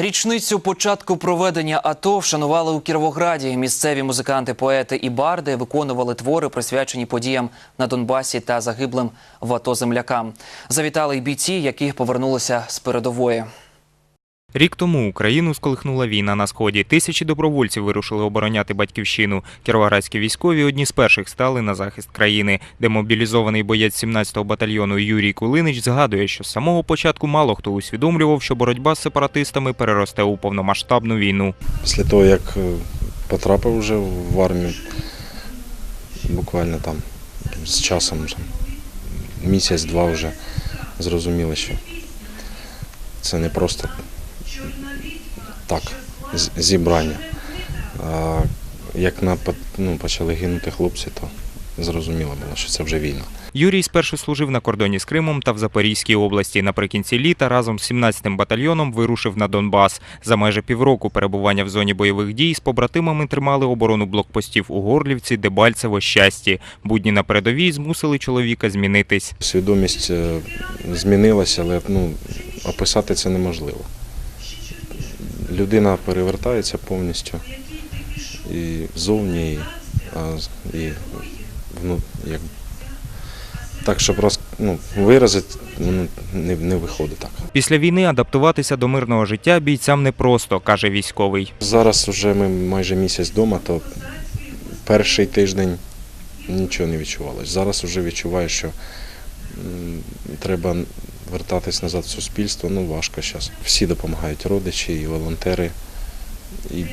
Річницю початку проведення АТО вшанували у Кіровограді. Місцеві музиканти, поети і барди виконували твори, присвячені подіям на Донбасі та загиблим в АТО землякам. Завітали й бійці, які повернулися з передової. Рік тому Україну сколихнула війна на сході. Тисячі добровольців вирушили обороняти батьківщину. Кіровоградські військові одні з перших стали на захист країни. Демобілізований боєць 17-го батальйону Юрій Кулинич згадує, що з самого початку мало хто усвідомлював, що боротьба з сепаратистами переросте у повномасштабну війну. Після того, як е, потрапив вже в армію, буквально там з часом, місяць-два вже зрозуміли, що це не просто так, зібрання. А як на, ну, почали гинути хлопці, то зрозуміло було, що це вже війна. Юрій спершу служив на кордоні з Кримом та в Запорізькій області. Наприкінці літа разом з 17-м батальйоном вирушив на Донбас. За майже півроку перебування в зоні бойових дій з побратимами тримали оборону блокпостів у Горлівці, Дебальцево, Щасті. Будні на передовій змусили чоловіка змінитись. Свідомість е, змінилася, але ну, описати це неможливо. Людина перевертається повністю і зовні, і, і вну, як, так, щоб роз, ну, виразити, ну, не, не виходить так. Після війни адаптуватися до мирного життя бійцям непросто, каже військовий. Зараз вже ми майже місяць вдома, то перший тиждень нічого не відчувалось. Зараз вже відчуваю, що треба вертатись назад в суспільство. Ну важко зараз. Всі допомагають родичі і волонтери, і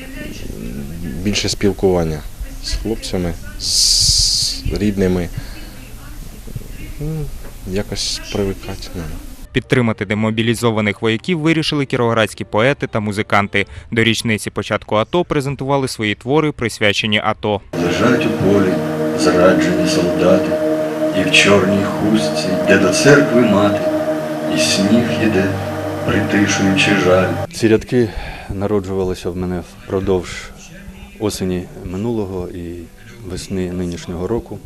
більше спілкування з хлопцями, з рідними. Ну, Якось привикати. ну. Підтримати демобілізованих вояків вирішили кіровоградські поети та музиканти. До річниці початку АТО презентували свої твори, присвячені АТО. Лежать у полі зраджені солдати, і в чорній хустці йде до церкви мати, і сніг іде, притишуючи жаль. Ці рядки народжувалися в мене впродовж осені минулого і весни нинішнього року.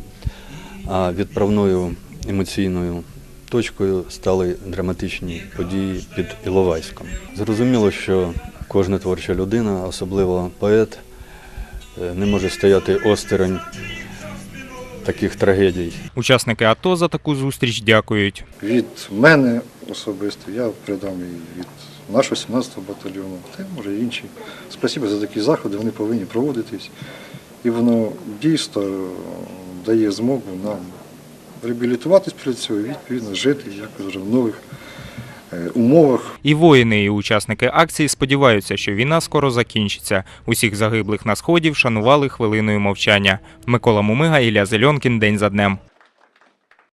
А відправною емоційною точкою стали драматичні події під Іловайськом. Зрозуміло, що кожна творча людина, особливо поет, е, не може стояти осторонь таких трагедій. Учасники АТО за таку зустріч дякують. Від мене особисто, я передам і від нашого 17-го батальйону, та може інші. Спасибо за такі заходи, вони повинні проводитись. І воно дійсно е, дає змогу нам реабілітуватись після цього відповідно жити якось вже в нових е, умовах. І воїни, і учасники акції сподіваються, що війна скоро закінчиться. Усіх загиблих на сході вшанували хвилиною мовчання. Микола Мумига, Ілля Зельонкін. День за днем.